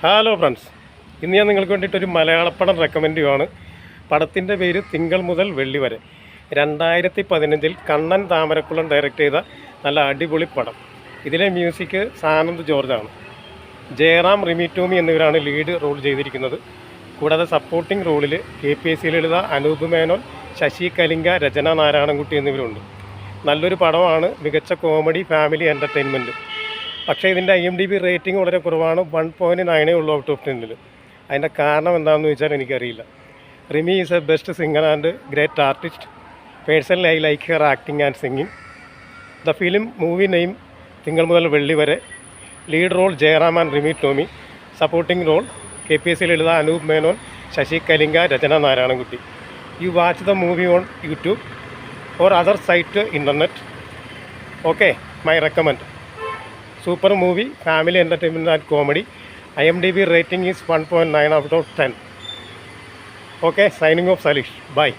Hello friends ഇന്ന് ഞാൻ നിങ്ങൾക്ക് വേണ്ടിയിട്ടൊരു ഒരു മലയാളപ്പടം റെക്കമെൻഡ് ചെയ്യുവാണ് പടത്തിൻ്റെ പേര് തിങ്കൾ മുതൽ വെള്ളി വരെ രണ്ടായിരത്തി പതിനഞ്ചിൽ കണ്ണൻ താമരക്കുളം ഡയറക്റ്റ് ചെയ്ത നല്ല അടിപൊളി പടം ഇതിലെ മ്യൂസിക് സാനന്ദ് ജോർജാണ് ജയറാം റിമിറ്റോമി എന്നിവരാണ് ലീഡ് റോൾ ചെയ്തിരിക്കുന്നത് കൂടാതെ സപ്പോർട്ടിംഗ് റോളിൽ K P S C Lalitha Anoop Menon Sasi Kalinga Rachana Narayanankutty എന്നിവരുണ്ട് നല്ലൊരു പടമാണ് മികച്ച കോമഡി ഫാമിലി എൻ്റർടൈൻമെൻറ്റ് പക്ഷേ ഇതിൻ്റെ I M D B rating വളരെ കുറവാണ് വൺ പോയിൻറ്റ് നയനേ ഉള്ളൂ ഔട്ട് ഓഫ് ടെന്നിൽ അതിൻ്റെ കാരണം എന്താണെന്ന് ചോദിച്ചാൽ എനിക്കറിയില്ല Rimi is a best singer and great artist personally I like her acting and singing the film movie name Thinkal Muthal Velli Vare lead role Jayaram and Rimi Tomy supporting role K P S C Lalitha Anoop Menon Sasi Kalinga Rachana Narayanankutty you watch the movie on YouTube or other site internet okay my recommend Super movie, family entertainment and comedy. IMDb rating is 1.9 out of 10. Okay, signing off, Salish. Bye.